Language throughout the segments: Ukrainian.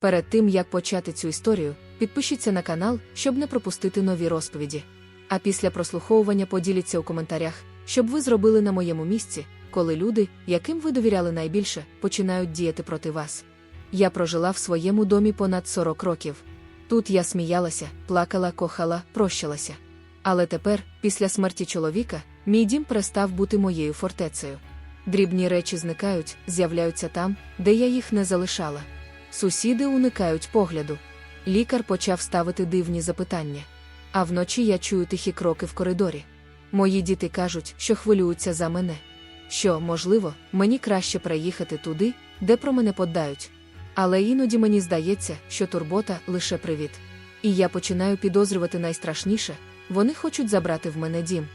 Перед тим як почати цю історію, підпишіться на канал, щоб не пропустити нові розповіді. А після прослуховування поділіться у коментарях, щоб ви зробили на моєму місці, коли люди, яким ви довіряли найбільше, починають діяти проти вас. Я прожила в своєму домі понад 40 років. Тут я сміялася, плакала, кохала, прощалася. Але тепер, після смерті чоловіка, мій дім перестав бути моєю фортецею. Дрібні речі зникають, з'являються там, де я їх не залишала. Сусіди уникають погляду. Лікар почав ставити дивні запитання. А вночі я чую тихі кроки в коридорі. Мої діти кажуть, що хвилюються за мене. Що, можливо, мені краще переїхати туди, де про мене поддають. Але іноді мені здається, що турбота лише привід. І я починаю підозрювати найстрашніше вони хочуть забрати в мене дім.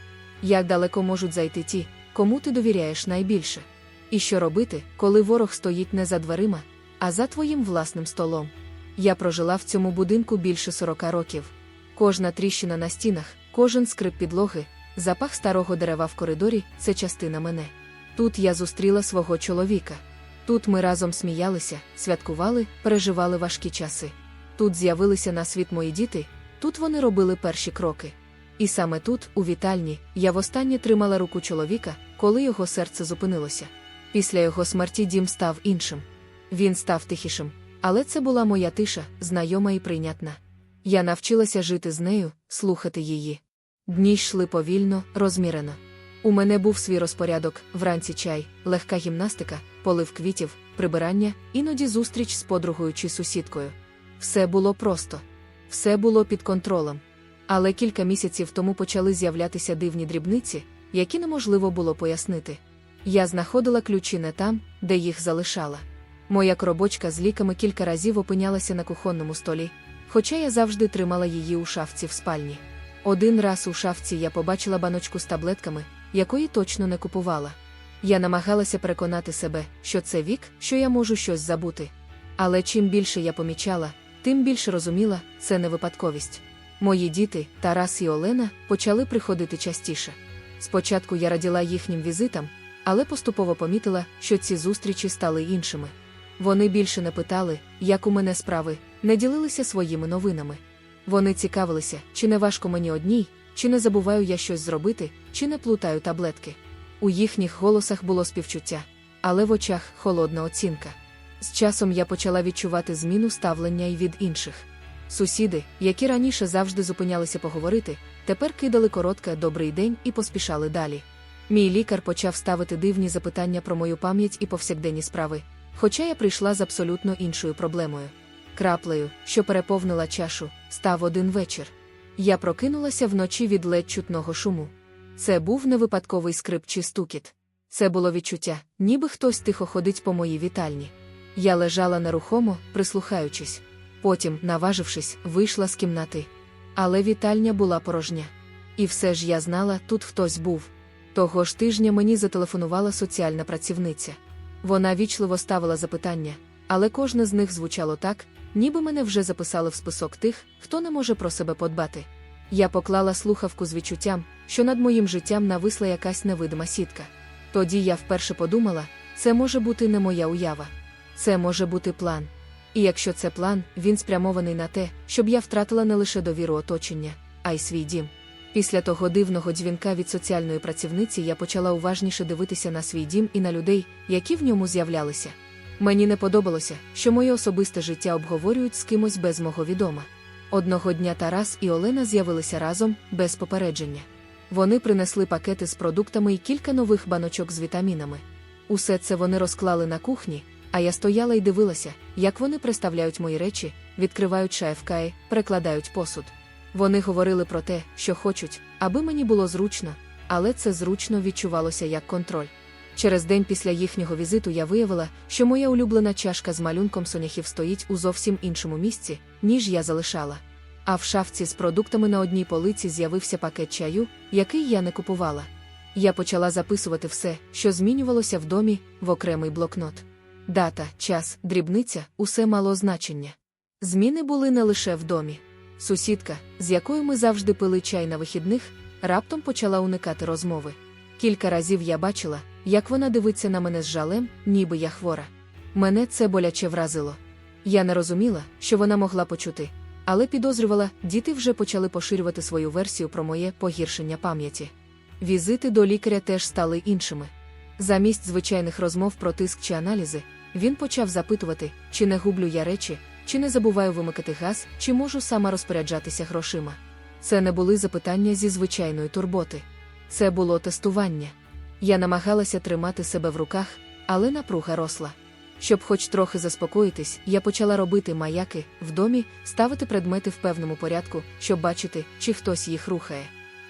Як далеко можуть зайти ті, кому ти довіряєш найбільше? І що робити, коли ворог стоїть не за дверима, а за твоїм власним столом? Я прожила в цьому будинку більше 40 років. Кожна тріщина на стінах, кожен скрип підлоги, запах старого дерева в коридорі це частина мене. Тут я зустріла свого чоловіка. Тут ми разом сміялися, святкували, переживали важкі часи. Тут з'явилися на світ мої діти, тут вони робили перші кроки. І саме тут, у вітальні, я востаннє тримала руку чоловіка, коли його серце зупинилося. Після його смерті дім став іншим. Він став тихішим, але це була моя тиша, знайома і прийнятна. Я навчилася жити з нею, слухати її. Дні йшли повільно, розмірено. У мене був свій розпорядок, вранці чай, легка гімнастика, полив квітів, прибирання, іноді зустріч з подругою чи сусідкою. Все було просто, все було під контролем. Але кілька місяців тому почали з'являтися дивні дрібниці, які неможливо було пояснити. Я знаходила ключі не там, де їх залишала. Моя коробочка з ліками кілька разів опинялася на кухонному столі, хоча я завжди тримала її у шафці в спальні. Один раз у шафці я побачила баночку з таблетками, якої точно не купувала. Я намагалася переконати себе, що це вік, що я можу щось забути. Але чим більше я помічала, тим більше розуміла, це не випадковість. Мої діти, Тарас і Олена, почали приходити частіше. Спочатку я раділа їхнім візитам, але поступово помітила, що ці зустрічі стали іншими. Вони більше не питали, як у мене справи, не ділилися своїми новинами. Вони цікавилися, чи не важко мені одній, чи не забуваю я щось зробити, чи не плутаю таблетки. У їхніх голосах було співчуття, але в очах холодна оцінка. З часом я почала відчувати зміну ставлення й від інших. Сусіди, які раніше завжди зупинялися поговорити, тепер кидали коротке добрий день і поспішали далі. Мій лікар почав ставити дивні запитання про мою пам'ять і повсякденні справи, хоча я прийшла з абсолютно іншою проблемою. Краплею, що переповнила чашу, став один вечір. Я прокинулася вночі від ледь чутного шуму. Це був не випадковий скрип чи стукіт. Це було відчуття, ніби хтось тихо ходить по моїй вітальні. Я лежала нерухомо, прислухаючись. Потім, наважившись, вийшла з кімнати. Але вітальня була порожня. І все ж я знала, тут хтось був. Того ж тижня мені зателефонувала соціальна працівниця. Вона вічливо ставила запитання, але кожне з них звучало так, ніби мене вже записали в список тих, хто не може про себе подбати. Я поклала слухавку з відчуттям, що над моїм життям нависла якась невидима сітка. Тоді я вперше подумала, це може бути не моя уява, це може бути план. І якщо це план, він спрямований на те, щоб я втратила не лише довіру оточення, а й свій дім. Після того дивного дзвінка від соціальної працівниці я почала уважніше дивитися на свій дім і на людей, які в ньому з'являлися. Мені не подобалося, що моє особисте життя обговорюють з кимось без мого відома. Одного дня Тарас і Олена з'явилися разом, без попередження. Вони принесли пакети з продуктами і кілька нових баночок з вітамінами. Усе це вони розклали на кухні, а я стояла і дивилася, як вони представляють мої речі, відкривають шафкаї, перекладають посуд. Вони говорили про те, що хочуть, аби мені було зручно, але це зручно відчувалося як контроль. Через день після їхнього візиту я виявила, що моя улюблена чашка з малюнком соняхів стоїть у зовсім іншому місці, ніж я залишала. А в шафці з продуктами на одній полиці з'явився пакет чаю, який я не купувала. Я почала записувати все, що змінювалося в домі, в окремий блокнот. Дата, час, дрібниця усе мало значення. Зміни були не лише в домі. Сусідка, з якою ми завжди пили чай на вихідних, раптом почала уникати розмови. Кілька разів я бачила, як вона дивиться на мене з жалем, ніби я хвора. Мене це боляче вразило. Я не розуміла, що вона могла почути, але підозрювала, діти вже почали поширювати свою версію про моє погіршення пам'яті. Візити до лікаря теж стали іншими. Замість звичайних розмов про тиск чи аналізи, він почав запитувати, чи не гублю я речі, чи не забуваю вимикати газ, чи можу сама розпоряджатися грошима. Це не були запитання зі звичайної турботи. Це було тестування. Я намагалася тримати себе в руках, але напруга росла. Щоб хоч трохи заспокоїтись, я почала робити маяки в домі, ставити предмети в певному порядку, щоб бачити, чи хтось їх рухає.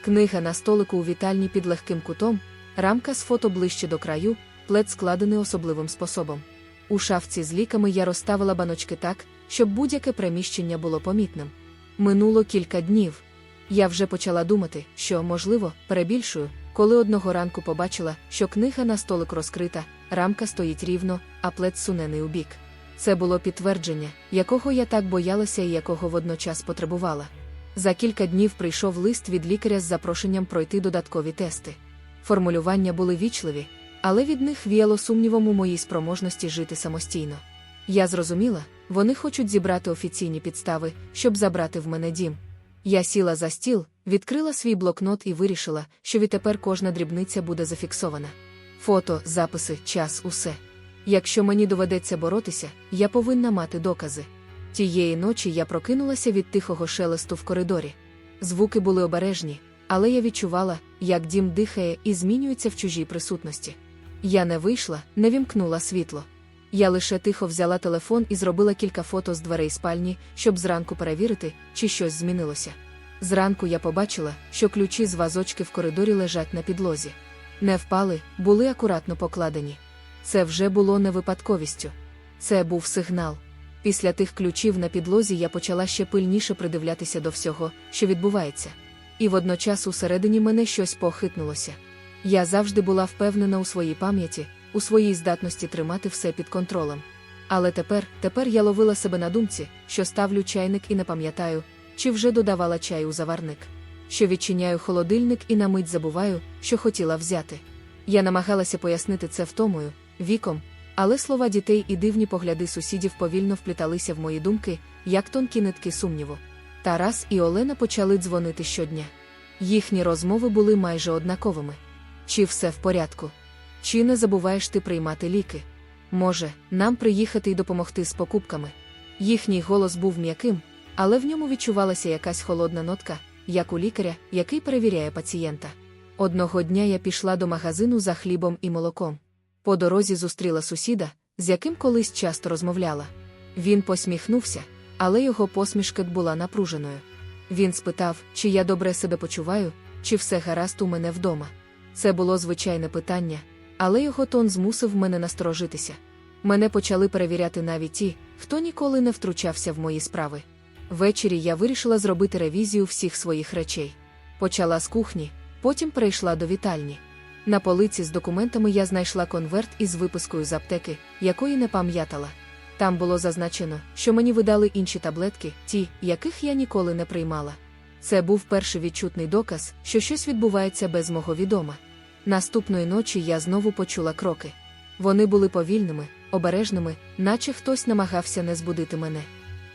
Книга на столику у вітальні під легким кутом, рамка з фото ближче до краю, плед складений особливим способом. У шафці з ліками я розставила баночки так, щоб будь-яке приміщення було помітним. Минуло кілька днів. Я вже почала думати, що, можливо, перебільшую, коли одного ранку побачила, що книга на столик розкрита, рамка стоїть рівно, а плед сунений у бік. Це було підтвердження, якого я так боялася і якого водночас потребувала. За кілька днів прийшов лист від лікаря з запрошенням пройти додаткові тести. Формулювання були вічливі, але від них віяло сумнівом у моїй спроможності жити самостійно. Я зрозуміла, вони хочуть зібрати офіційні підстави, щоб забрати в мене дім. Я сіла за стіл, відкрила свій блокнот і вирішила, що відтепер кожна дрібниця буде зафіксована. Фото, записи, час, усе. Якщо мені доведеться боротися, я повинна мати докази. Тієї ночі я прокинулася від тихого шелесту в коридорі. Звуки були обережні, але я відчувала, як дім дихає і змінюється в чужій присутності. Я не вийшла, не вімкнула світло. Я лише тихо взяла телефон і зробила кілька фото з дверей спальні, щоб зранку перевірити, чи щось змінилося. Зранку я побачила, що ключі з вазочки в коридорі лежать на підлозі. Не впали, були акуратно покладені. Це вже було не випадковістю. Це був сигнал. Після тих ключів на підлозі я почала ще пильніше придивлятися до всього, що відбувається. І водночас усередині мене щось похитнулося. Я завжди була впевнена у своїй пам'яті, у своїй здатності тримати все під контролем. Але тепер, тепер я ловила себе на думці, що ставлю чайник і не пам'ятаю, чи вже додавала чай у заварник, що відчиняю холодильник і на мить забуваю, що хотіла взяти. Я намагалася пояснити це втомою, віком, але слова дітей і дивні погляди сусідів повільно впліталися в мої думки, як тонкі нитки сумніву. Тарас і Олена почали дзвонити щодня. Їхні розмови були майже однаковими. Чи все в порядку? Чи не забуваєш ти приймати ліки? Може, нам приїхати і допомогти з покупками? Їхній голос був м'яким, але в ньому відчувалася якась холодна нотка, як у лікаря, який перевіряє пацієнта. Одного дня я пішла до магазину за хлібом і молоком. По дорозі зустріла сусіда, з яким колись часто розмовляла. Він посміхнувся, але його посмішка була напруженою. Він спитав, чи я добре себе почуваю, чи все гаразд у мене вдома. Це було звичайне питання, але його тон змусив мене насторожитися. Мене почали перевіряти навіть ті, хто ніколи не втручався в мої справи. Ввечері я вирішила зробити ревізію всіх своїх речей. Почала з кухні, потім перейшла до вітальні. На полиці з документами я знайшла конверт із випискою з аптеки, якої не пам'ятала. Там було зазначено, що мені видали інші таблетки, ті, яких я ніколи не приймала. Це був перший відчутний доказ, що щось відбувається без мого відома. Наступної ночі я знову почула кроки. Вони були повільними, обережними, наче хтось намагався не збудити мене.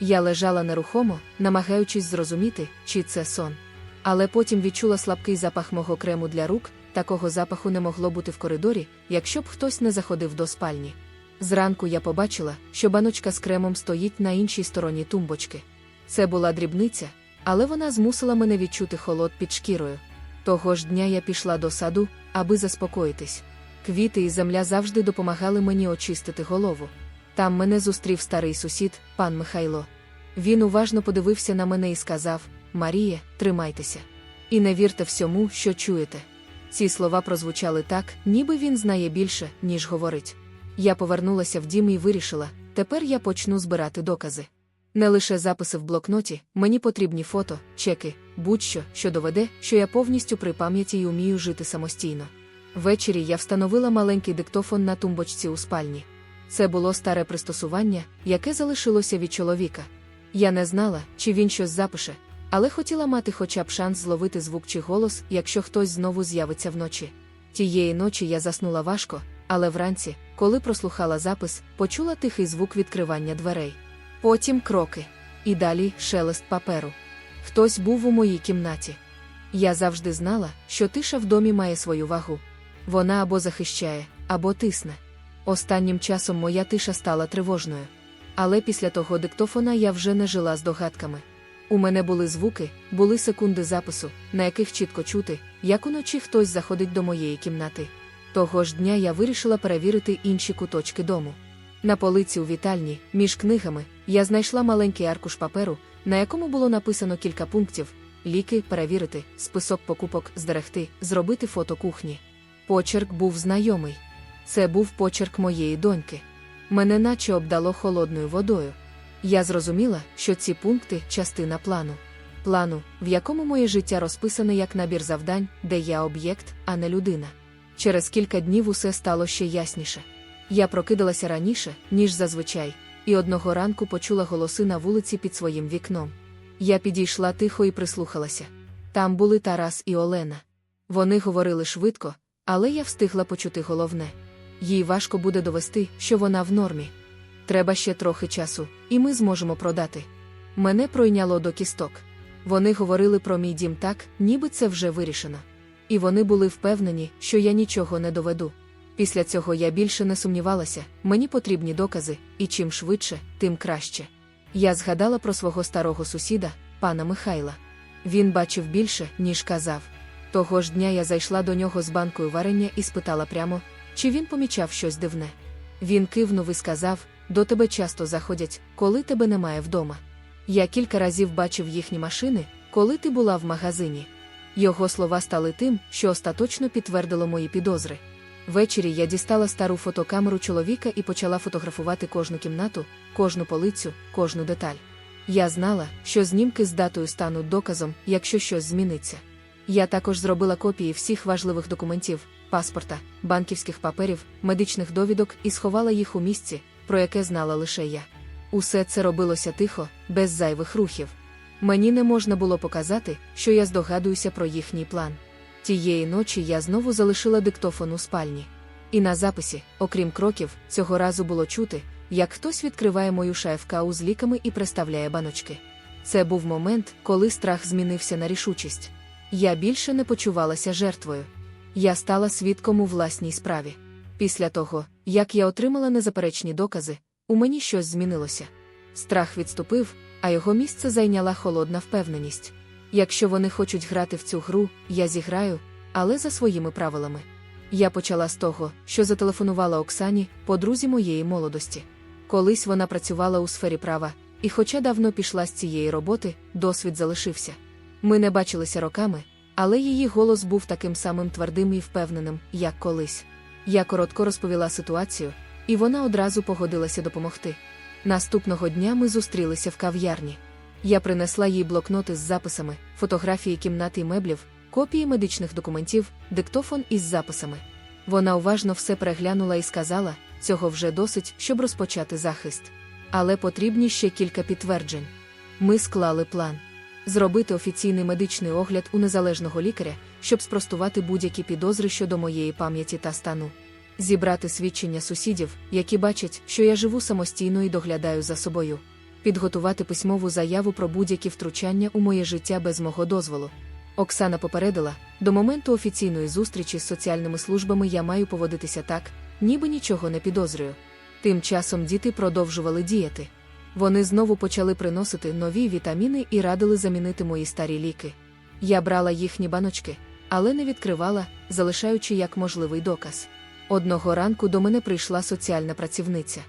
Я лежала нерухомо, намагаючись зрозуміти, чи це сон. Але потім відчула слабкий запах мого крему для рук, такого запаху не могло бути в коридорі, якщо б хтось не заходив до спальні. Зранку я побачила, що баночка з кремом стоїть на іншій стороні тумбочки. Це була дрібниця, але вона змусила мене відчути холод під шкірою. Того ж дня я пішла до саду, аби заспокоїтись. Квіти і земля завжди допомагали мені очистити голову. Там мене зустрів старий сусід, пан Михайло. Він уважно подивився на мене і сказав: Марія, тримайтеся. І не вірте всьому, що чуєте. Ці слова прозвучали так, ніби він знає більше, ніж говорить. Я повернулася в дім і вирішила, тепер я почну збирати докази. Не лише записи в блокноті, мені потрібні фото, чеки, будь-що, що доведе, що я повністю при пам'яті і умію жити самостійно. Ввечері я встановила маленький диктофон на тумбочці у спальні. Це було старе пристосування, яке залишилося від чоловіка. Я не знала, чи він щось запише, але хотіла мати хоча б шанс зловити звук чи голос, якщо хтось знову з'явиться вночі. Тієї ночі я заснула важко, але вранці, коли прослухала запис, почула тихий звук відкривання дверей. Потім кроки. І далі шелест паперу. Хтось був у моїй кімнаті. Я завжди знала, що тиша в домі має свою вагу. Вона або захищає, або тисне. Останнім часом моя тиша стала тривожною. Але після того диктофона я вже не жила з догадками. У мене були звуки, були секунди запису, на яких чітко чути, як уночі хтось заходить до моєї кімнати. Того ж дня я вирішила перевірити інші куточки дому. На полиці у вітальні, між книгами, я знайшла маленький аркуш паперу, на якому було написано кілька пунктів: ліки перевірити, список покупок зберегти, зробити фото кухні. Почерк був знайомий. Це був почерк моєї доньки. Мене наче обдало холодною водою. Я зрозуміла, що ці пункти частина плану. Плану, в якому моє життя розписане як набір завдань, де я об'єкт, а не людина. Через кілька днів усе стало ще ясніше. Я прокидалася раніше, ніж зазвичай, і одного ранку почула голоси на вулиці під своїм вікном. Я підійшла тихо і прислухалася. Там були Тарас і Олена. Вони говорили швидко, але я встигла почути головне. Їй важко буде довести, що вона в нормі. Треба ще трохи часу, і ми зможемо продати. Мене пройняло до кісток. Вони говорили про мій дім так, ніби це вже вирішено. І вони були впевнені, що я нічого не доведу. Після цього я більше не сумнівалася, мені потрібні докази, і чим швидше, тим краще. Я згадала про свого старого сусіда, пана Михайла. Він бачив більше, ніж казав. Того ж дня я зайшла до нього з банкою варення і спитала прямо, чи він помічав щось дивне. Він кивнув і сказав: до тебе часто заходять, коли тебе немає вдома. Я кілька разів бачив їхні машини, коли ти була в магазині. Його слова стали тим, що остаточно підтвердило мої підозри. Ввечері я дістала стару фотокамеру чоловіка і почала фотографувати кожну кімнату, кожну полицю, кожну деталь. Я знала, що знімки з датою стануть доказом, якщо щось зміниться. Я також зробила копії всіх важливих документів, паспорта, банківських паперів, медичних довідок і сховала їх у місці, про яке знала лише я. Усе це робилося тихо, без зайвих рухів. Мені не можна було показати, що я здогадуюся про їхній план. Тієї ночі я знову залишила диктофон у спальні. І на записі, окрім кроків, цього разу було чути, як хтось відкриває мою шафкау з ліками і приставляє баночки. Це був момент, коли страх змінився на рішучість. Я більше не почувалася жертвою. Я стала свідком у власній справі. Після того, як я отримала незаперечні докази, у мені щось змінилося. Страх відступив, а його місце зайняла холодна впевненість. Якщо вони хочуть грати в цю гру, я зіграю, але за своїми правилами. Я почала з того, що зателефонувала Оксані, подрузі моєї молодості. Колись вона працювала у сфері права, і, хоча давно пішла з цієї роботи, досвід залишився. Ми не бачилися роками, але її голос був таким самим твердим і впевненим, як колись. Я коротко розповіла ситуацію, і вона одразу погодилася допомогти. Наступного дня ми зустрілися в кав'ярні. Я принесла їй блокноти з записами, фотографії кімнати і меблів, копії медичних документів, диктофон із записами. Вона уважно все переглянула і сказала: цього вже досить, щоб розпочати захист. Але потрібні ще кілька підтверджень. Ми склали план. Зробити офіційний медичний огляд у незалежного лікаря, щоб спростувати будь-які підозри щодо моєї пам'яті та стану. Зібрати свідчення сусідів, які бачать, що я живу самостійно і доглядаю за собою підготувати письмову заяву про будь-які втручання у моє життя без мого дозволу. Оксана попередила, до моменту офіційної зустрічі з соціальними службами я маю поводитися так, ніби нічого не підозрюю. Тим часом діти продовжували діяти. Вони знову почали приносити нові вітаміни і радили замінити мої старі ліки. Я брала їхні баночки, але не відкривала, залишаючи як можливий доказ. Одного ранку до мене прийшла соціальна працівниця.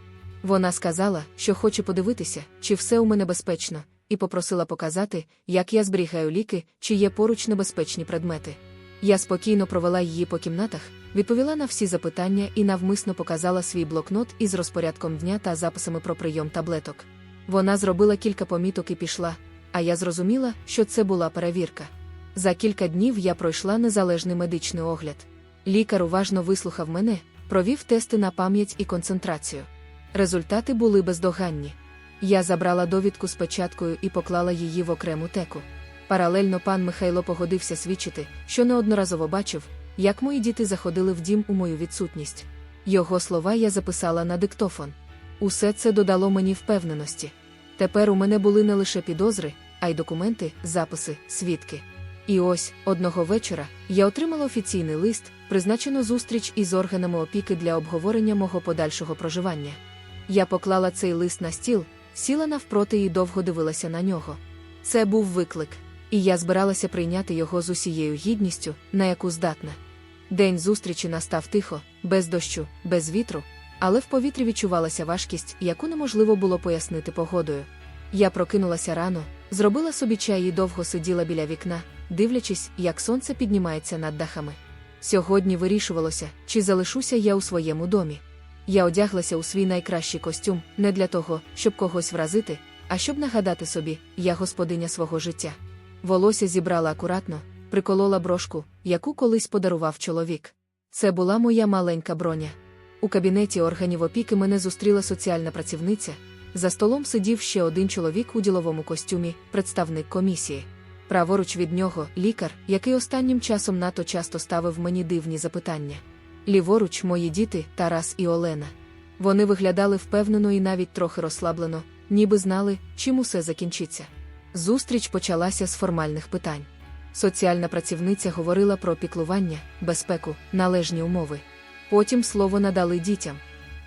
Вона сказала, що хоче подивитися, чи все у мене безпечно, і попросила показати, як я зберігаю ліки, чи є поруч небезпечні предмети. Я спокійно провела її по кімнатах, відповіла на всі запитання і навмисно показала свій блокнот із розпорядком дня та записами про прийом таблеток. Вона зробила кілька поміток і пішла, а я зрозуміла, що це була перевірка. За кілька днів я пройшла незалежний медичний огляд. Лікар уважно вислухав мене, провів тести на пам'ять і концентрацію. Результати були бездоганні. Я забрала довідку з печаткою і поклала її в окрему теку. Паралельно пан Михайло погодився свідчити, що неодноразово бачив, як мої діти заходили в дім у мою відсутність. Його слова я записала на диктофон. Усе це додало мені впевненості. Тепер у мене були не лише підозри, а й документи, записи, свідки. І ось одного вечора я отримала офіційний лист, призначену зустріч із органами опіки для обговорення мого подальшого проживання. Я поклала цей лист на стіл, сіла навпроти і довго дивилася на нього. Це був виклик, і я збиралася прийняти його з усією гідністю, на яку здатна. День зустрічі настав тихо, без дощу, без вітру, але в повітрі відчувалася важкість, яку неможливо було пояснити погодою. Я прокинулася рано, зробила собі чай і довго сиділа біля вікна, дивлячись, як сонце піднімається над дахами. Сьогодні вирішувалося, чи залишуся я у своєму домі. Я одяглася у свій найкращий костюм не для того, щоб когось вразити, а щоб нагадати собі, я господиня свого життя. Волосся зібрала акуратно, приколола брошку, яку колись подарував чоловік. Це була моя маленька броня. У кабінеті органів опіки мене зустріла соціальна працівниця. За столом сидів ще один чоловік у діловому костюмі, представник комісії. Праворуч від нього лікар, який останнім часом надто часто ставив мені дивні запитання. Ліворуч мої діти Тарас і Олена. Вони виглядали впевнено і навіть трохи розслаблено, ніби знали, чим усе закінчиться. Зустріч почалася з формальних питань. Соціальна працівниця говорила про піклування, безпеку, належні умови. Потім слово надали дітям.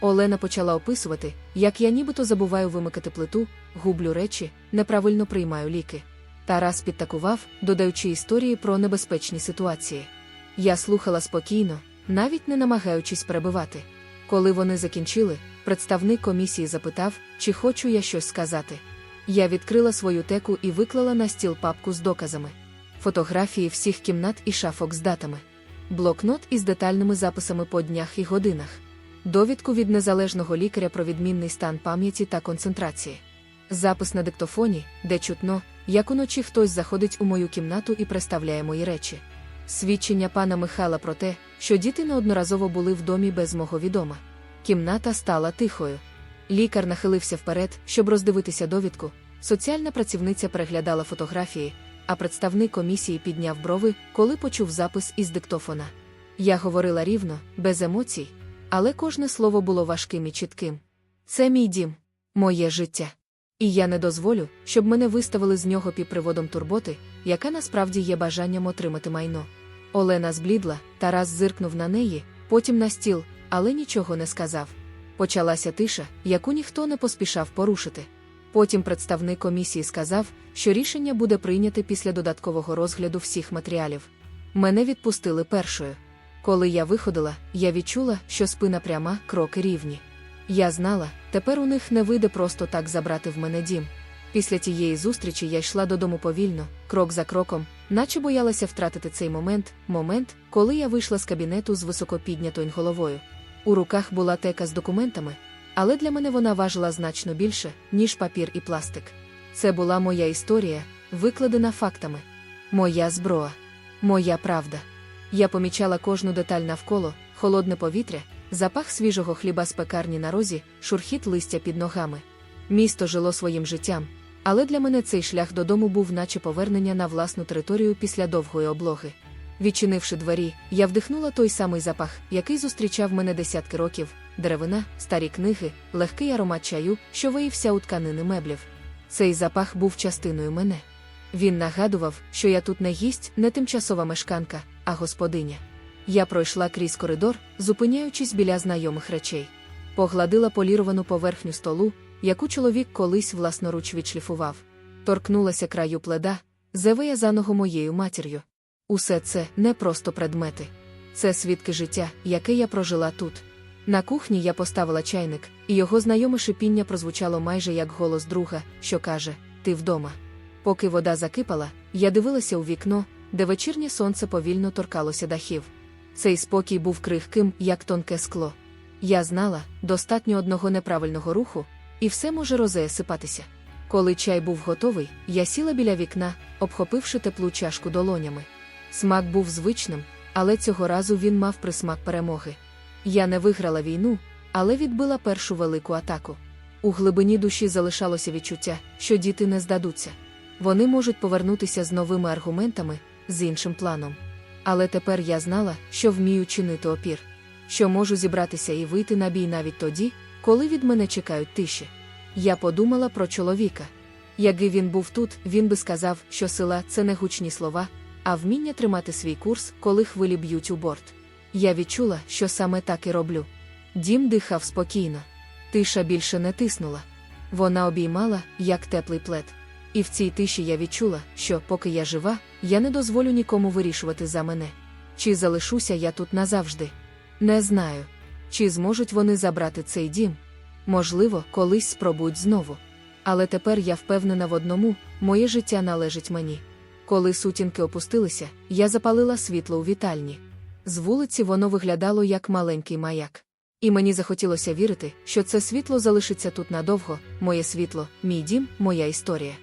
Олена почала описувати, як я нібито забуваю вимикати плиту, гублю речі, неправильно приймаю ліки. Тарас підтакував, додаючи історії про небезпечні ситуації. Я слухала спокійно, навіть не намагаючись перебивати. Коли вони закінчили, представник комісії запитав, чи хочу я щось сказати. Я відкрила свою теку і виклала на стіл папку з доказами, фотографії всіх кімнат і шафок з датами, блокнот із детальними записами по днях і годинах, довідку від незалежного лікаря про відмінний стан пам'яті та концентрації, запис на диктофоні, де чутно, як уночі хтось заходить у мою кімнату і представляє мої речі. Свідчення пана Михайла про те, що діти неодноразово були в домі без мого відома. Кімната стала тихою. Лікар нахилився вперед, щоб роздивитися довідку. Соціальна працівниця переглядала фотографії, а представник комісії підняв брови, коли почув запис із диктофона. Я говорила рівно, без емоцій, але кожне слово було важким і чітким. Це мій дім, моє життя. І я не дозволю, щоб мене виставили з нього під приводом турботи, яка насправді є бажанням отримати майно. Олена зблідла, Тарас зиркнув на неї, потім на стіл, але нічого не сказав. Почалася тиша, яку ніхто не поспішав порушити. Потім представник комісії сказав, що рішення буде прийняте після додаткового розгляду всіх матеріалів. Мене відпустили першою. Коли я виходила, я відчула, що спина пряма, кроки рівні. Я знала, тепер у них не вийде просто так забрати в мене дім. Після тієї зустрічі я йшла додому повільно, крок за кроком, наче боялася втратити цей момент, момент, коли я вийшла з кабінету з високо піднятою головою. У руках була тека з документами, але для мене вона важила значно більше, ніж папір і пластик. Це була моя історія, викладена фактами. Моя зброя, моя правда. Я помічала кожну деталь навколо, холодне повітря, запах свіжого хліба з пекарні на розі, шурхіт листя під ногами. Місто жило своїм життям, але для мене цей шлях додому був, наче повернення на власну територію після довгої облоги. Відчинивши двері, я вдихнула той самий запах, який зустрічав мене десятки років: деревина, старі книги, легкий аромат чаю, що виївся у тканини меблів. Цей запах був частиною мене. Він нагадував, що я тут не гість, не тимчасова мешканка, а господиня. Я пройшла крізь коридор, зупиняючись біля знайомих речей. Погладила поліровану поверхню столу, яку чоловік колись власноруч відшліфував. Торкнулася краю пледа, завиязаного моєю матір'ю. Усе це не просто предмети. Це свідки життя, яке я прожила тут. На кухні я поставила чайник, і його знайоме шипіння прозвучало майже як голос друга, що каже: Ти вдома. Поки вода закипала, я дивилася у вікно, де вечірнє сонце повільно торкалося дахів. Цей спокій був крихким, як тонке скло. Я знала, достатньо одного неправильного руху, і все може розесипатися. Коли чай був готовий, я сіла біля вікна, обхопивши теплу чашку долонями. Смак був звичним, але цього разу він мав присмак перемоги. Я не виграла війну, але відбила першу велику атаку. У глибині душі залишалося відчуття, що діти не здадуться. Вони можуть повернутися з новими аргументами, з іншим планом. Але тепер я знала, що вмію чинити опір, що можу зібратися і вийти на бій навіть тоді, коли від мене чекають тиші. Я подумала про чоловіка. Якби він був тут, він би сказав, що сила це не гучні слова, а вміння тримати свій курс, коли хвилі б'ють у борт. Я відчула, що саме так і роблю. Дім дихав спокійно. Тиша більше не тиснула. Вона обіймала, як теплий плед. І в цій тиші я відчула, що, поки я жива, я не дозволю нікому вирішувати за мене. Чи залишуся я тут назавжди? Не знаю. Чи зможуть вони забрати цей дім? Можливо, колись спробують знову. Але тепер я впевнена в одному моє життя належить мені. Коли сутінки опустилися, я запалила світло у вітальні. З вулиці воно виглядало як маленький маяк. І мені захотілося вірити, що це світло залишиться тут надовго, моє світло, мій дім, моя історія.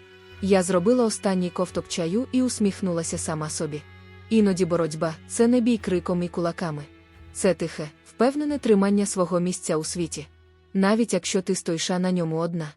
Я зробила останній ковток чаю і усміхнулася сама собі. Іноді боротьба це не бій криком і кулаками. Це тихе, впевнене тримання свого місця у світі. Навіть якщо ти стоїша на ньому одна.